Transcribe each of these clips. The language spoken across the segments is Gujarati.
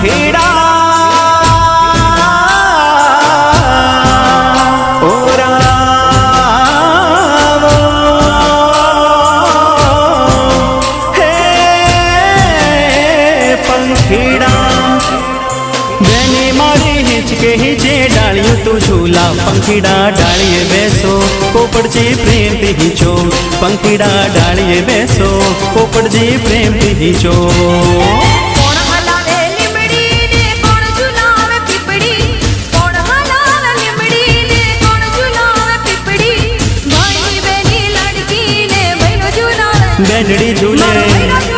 खेड़ा। हिचे तो पंखीड़ा डालिए बैसो पोपड़ जी प्रेम हिचो। पंखीड़ा डालिए बैसो पोपड़ जी प्रेम हिचो। બેનડી ઝૂલે.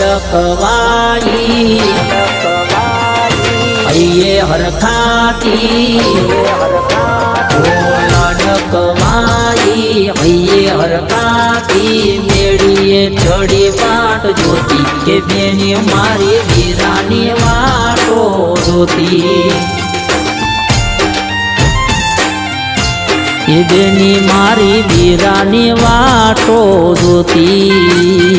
લાડકવાઈ અયે હરખાતી લાડકવાઈ અયે હરખાતી મેળીએ ચડી વાટ જોતી, કે બેની મારી વીરાની વાટો જોતી. એ બેની મારી વીરાની વાટો જોતી.